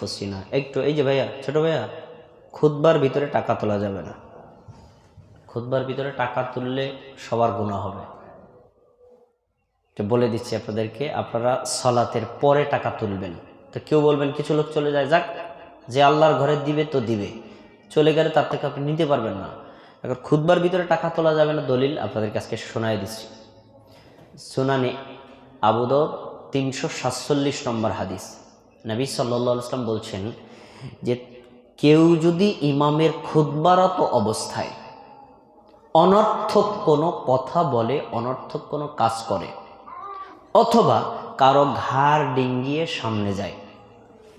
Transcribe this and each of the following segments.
আনফুসিনা একটু, এই যে ভাইয়া, ছোট ভাইয়া খুদবার ভিতরে টাকা তোলা যাবে না। খুদবার ভিতরে টাকা তুললে সবার গুণা হবে। তো বলে দিচ্ছি আপনাদেরকে, আপনারা সলাতের পরে টাকা তুলবেন। তো কেউ বলবেন, কিছু লোক চলে যায়, যাক, যে আল্লাহর ঘরে দিবে তো দিবে। চলে গেলে তার থেকে আপনি নিতে পারবেন না। এখন খুদবার ভিতরে টাকা তোলা যাবে না, দলিল আপনাদের কাছে শোনায় দিচ্ছি। সুনানি আবুদ তিনশো সাতচল্লিশ নম্বর হাদিস। নবী সাল্লা ইসলাম বলছেন যে কেউ যদি ইমামের খুদবারত অবস্থায় অনর্থক কোনো কথা বলে, অনর্থক কোনো কাজ করে, অথবা কারও ঘাড় ডিঙ্গিয়ে সামনে যায়,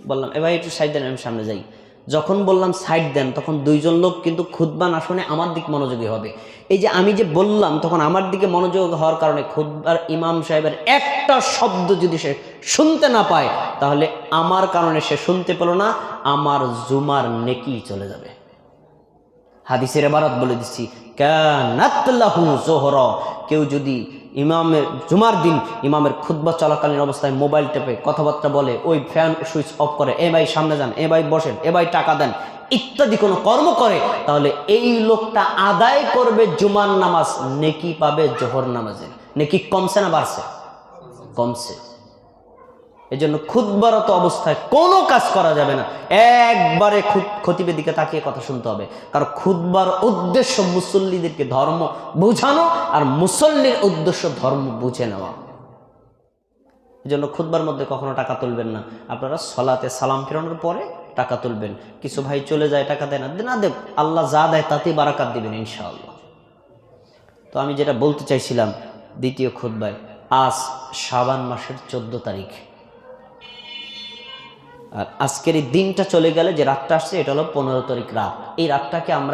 বললাম এবার একটু সাইড দেন, আমি সামনে যাই। যখন বললাম, সাইড দেন, তখন দুইজন লোক কিন্তু খুদ্া না শুনে আমার দিক মনোযোগী হবে। এই যে আমি যে বললাম, তখন আমার দিকে মনোযোগ হওয়ার কারণে খুদ্বার ইমাম সাহেবের একটা শব্দ যদি সে শুনতে না পায় তাহলে আমার কারণে সে শুনতে পেল না, আমার জুমার নেকি চলে যাবে। হাদিসের এবারত বলে দিচ্ছি জোহর কেউ যদি ইমামের জুমার দিন ইমামের খুদ্া চলাকালীন অবস্থায় মোবাইল টেপে কথাবার্তা বলে, ওই ফ্যান সুইচ অফ করে, এ ভাই সামনে যান, এ ভাই বসেন, এ ভাই টাকা দেন ইত্যাদি কোনো কর্ম করে, তাহলে এই লোকটা আদায় করবে জুমার নামাজ, নেকি পাবে জোহর নামাজের। নেকি কমছে না বাড়ছে? কমছে। এই জন্য ক্ষুদবারত অবস্থায় কোনো কাজ করা যাবে না। একবারে খতিবের দিকে তাকিয়ে কথা শুনতে হবে। কারণ খুদবার উদ্দেশ্য মুসল্লিদেরকে ধর্ম বোঝানো আর মুসল্লির উদ্দেশ্য ধর্ম বুঝে নেওয়া। এই জন্য খুদবার মধ্যে কখনো টাকা তুলবেন না। আপনারা সলাতে সালাম ফেরানোর পরে টাকা তুলবেন। কিছু ভাই চলে যায়, টাকা দেয় না। না দেব, আল্লাহ যা দেয় তাতেই বারাকাত দিবেন ইনশাআল্লাহ। তো আমি যেটা বলতে চাইছিলাম, দ্বিতীয় খুদ্বায়, আজ শাবান মাসের চোদ্দ তারিখ। আর আজকের এই দিনটা চলে গেলে যে রাতটা আসছে, এটা হলো পনেরো তারিখ রাত। এই রাতটাকে আমরা